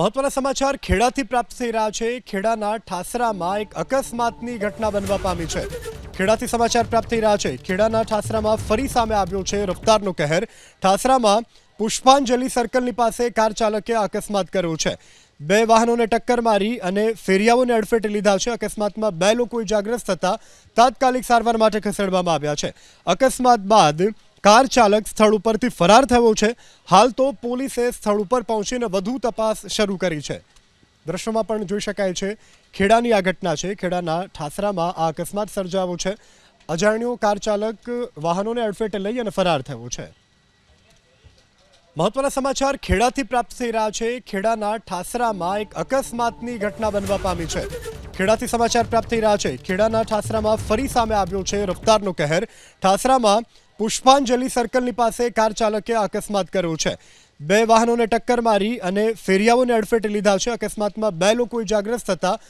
મહત્વના સમાચાર ખેડાથી પ્રાપ્ત થઈ રહ્યા છે. ખેડાના ઠાસરામાં એક અકસ્માતની ઘટના બનવા પામી છે. ખેડાથી સમાચાર પ્રાપ્ત થઈ રહ્યા છે. ખેડાના ઠાસરામાં ફરી સામે આવ્યો છે રફતારનો કહેર. ઠાસરામાં પુષ્પાંજલિ સર્કલની પાસે કાર ચાલકે અકસ્માત કર્યો છે. બે વાહનોને ટક્કર મારી અને ફેરિયાઓને અડફેટે લીધા છે. અકસ્માતમાં બે લોકો ઇજાગ્રસ્ત થતા તાત્કાલિક સારવાર માટે ખસેડવામાં આવ્યા છે. અકસ્માત બાદ કાર ચાલક સ્થળ ઉપરથી ફરાર થયો છે. હાલ તો પોલીસે સ્થળ ઉપર પહોંચીને વધુ તપાસ શરૂ કરી છે. દ્રશ્યમાં પણ જોઈ શકાય છે, ખેડાની આ ઘટના છે. ખેડાના ઠાસરામાં આ અકસ્માત સર્જાયો છે. અજાણ્યો કાર ચાલક વાહનોને અડફેટે લઈ અને ફરાર થયો છે. મહત્વના સમાચાર ખેડાથી પ્રાપ્ત થઈ રહ્યા છે. ખેડાના ઠાસરામાં એક અકસ્માતની ઘટના બનવા પામી છે. ખેડાથી સમાચાર પ્રાપ્ત થઈ રહ્યા છે. ખેડાના ઠાસરામાં ફરી સામે આવ્યો છે રફતારનો કહેર. ઠાસરામાં પુષ્પાંજલિ સર્કલની પાસે કાર ચાલકે અકસ્માત કર્યો છે. બે વાહનોને ટક્કર મારી અને ફેરિયાઓને અડફેટે લીધા છે. અકસ્માતમાં બે લોકો ઇજાગ્રસ્ત થતા